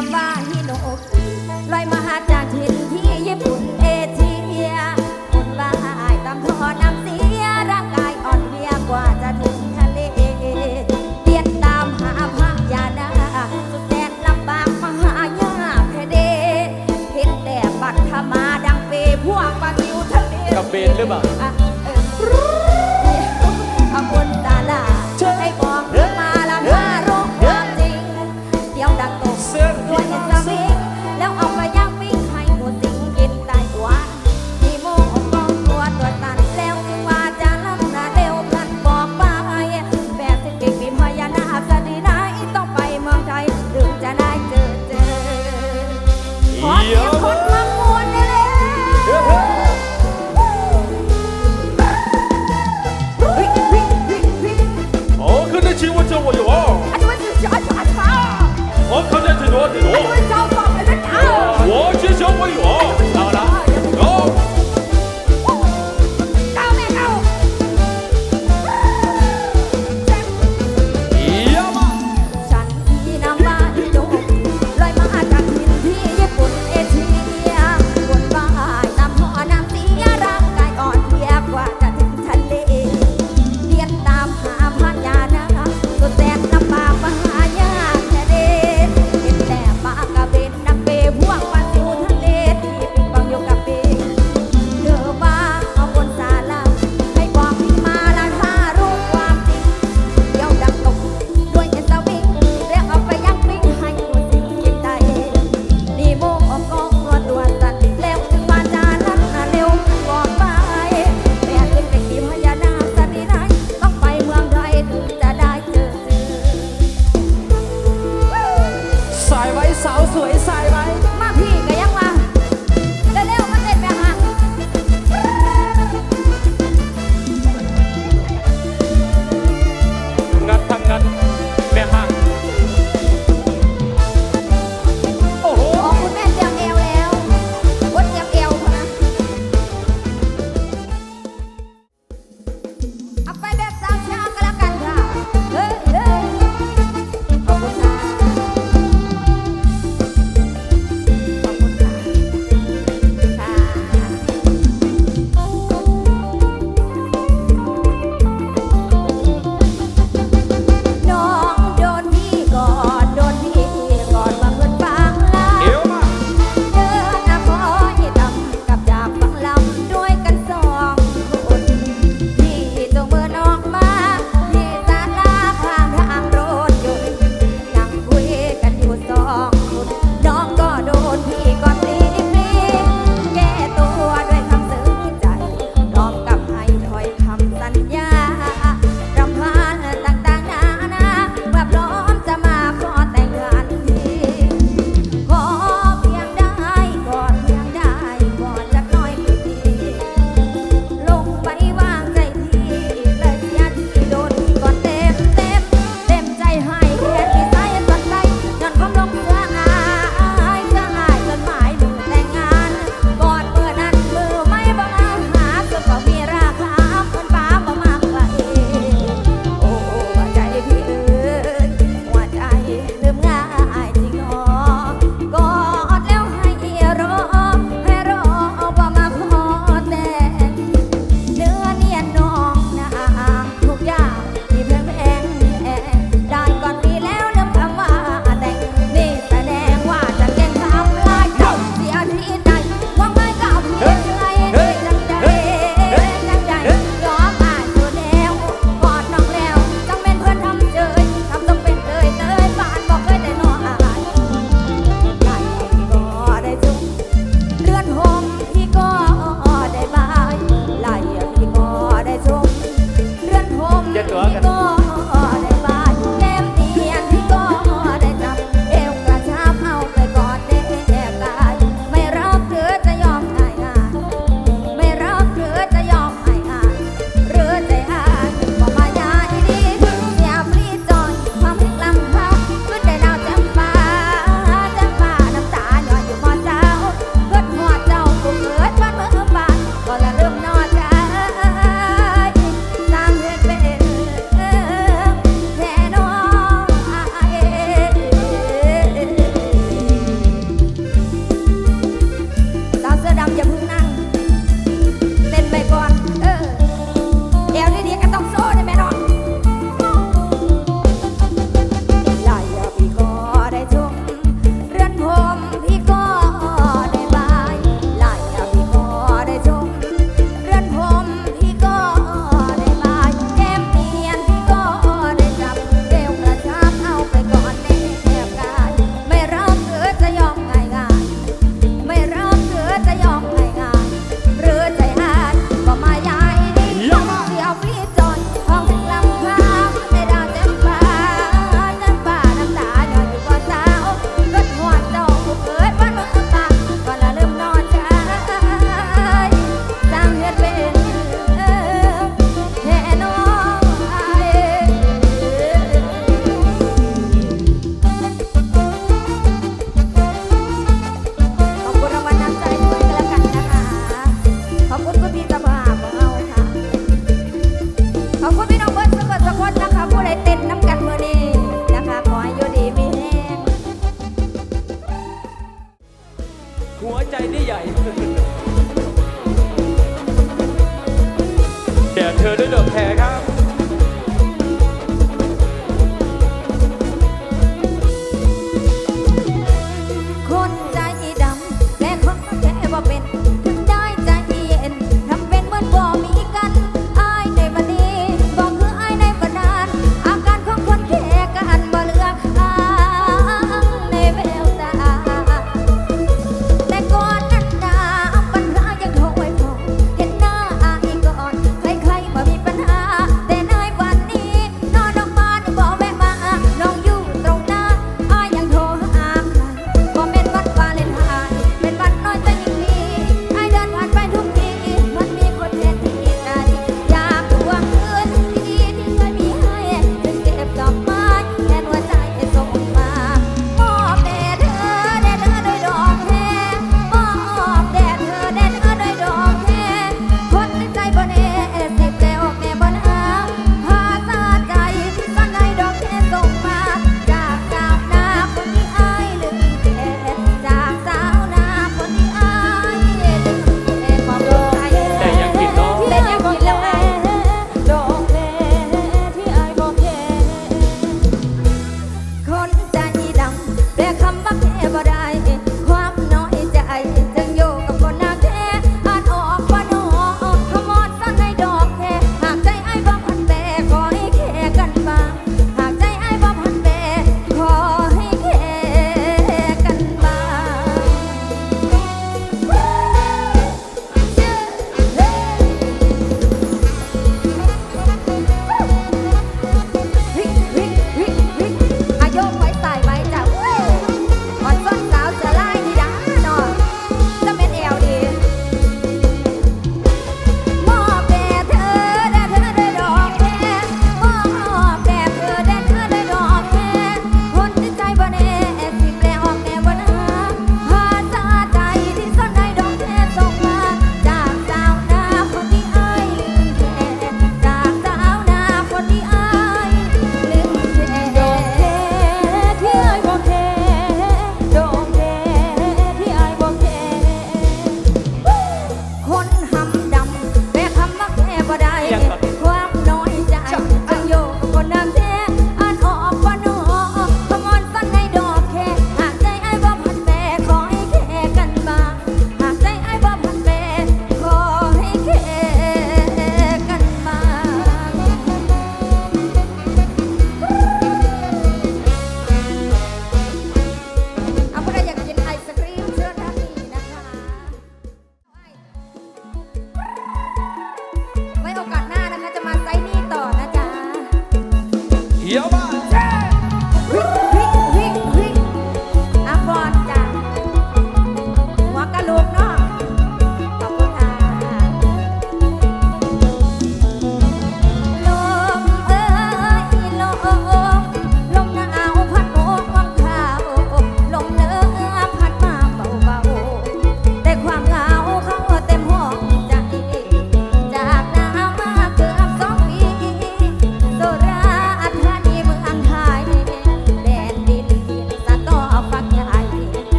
ามว่าฮิโนกลอยมาหาจากถิ่นที่ญี่ปุ่นเอเชียคนว่าหายตามท่อน้ำเสียร่างกายอ่อนเพลียกว่าจะถึงทะเลเดียนตามหาพระยานาสุดแสนลำบากมหายาแค่เดเห็นแต่บัตรธมาดังเปพวกปลาติวทะเลกับเบนหรือเปล่า คนมามวนเลยวิ่งวิ่งวิ่งวิ่ง 哦，可能请我叫我有啊， อันนี้มันคือช้าช้าช้า 我看见这多这 อันนี้ 多， มัน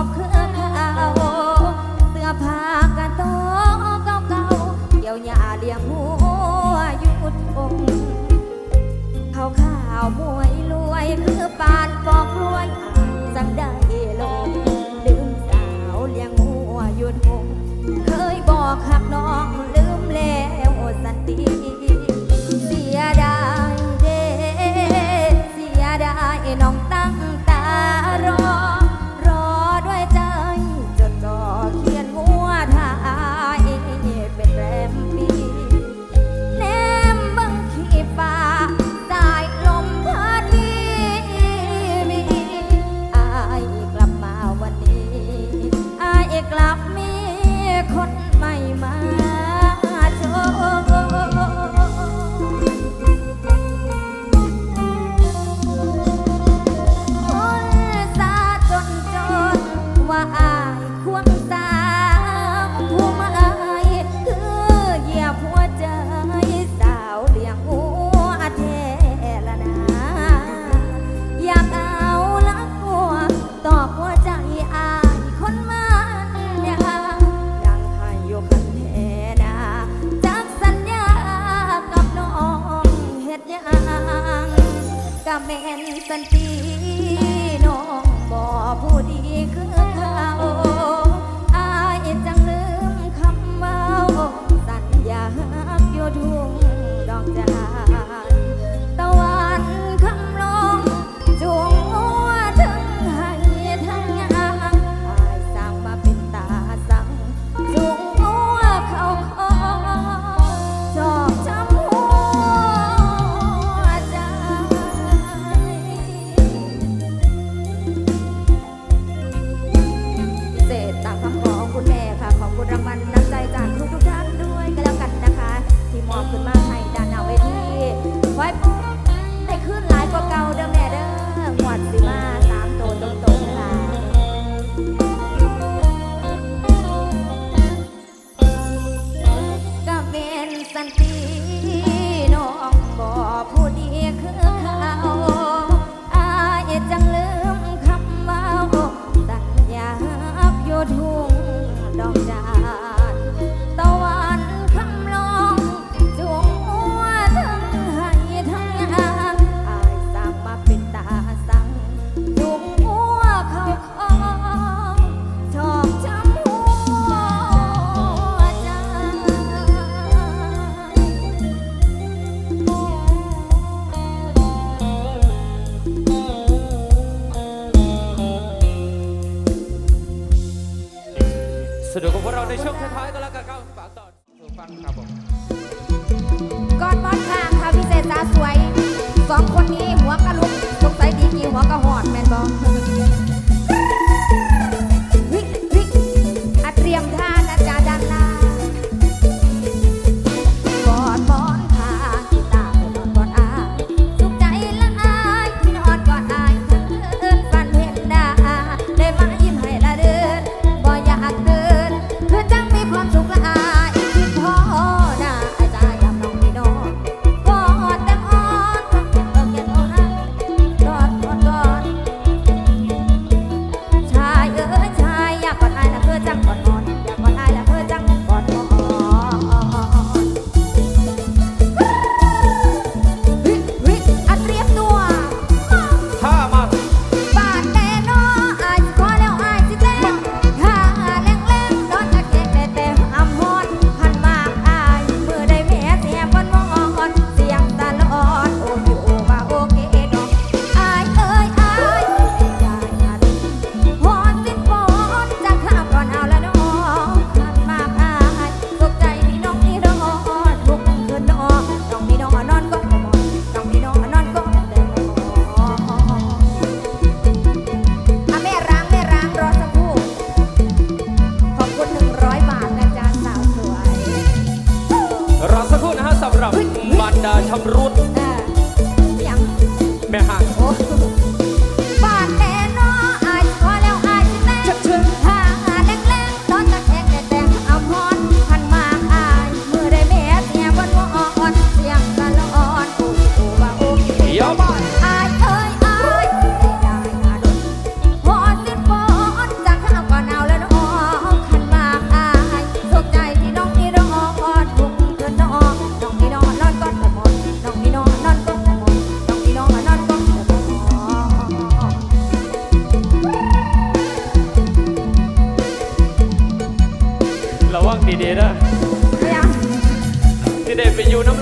ผู้จบคือ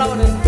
ดีๆนะ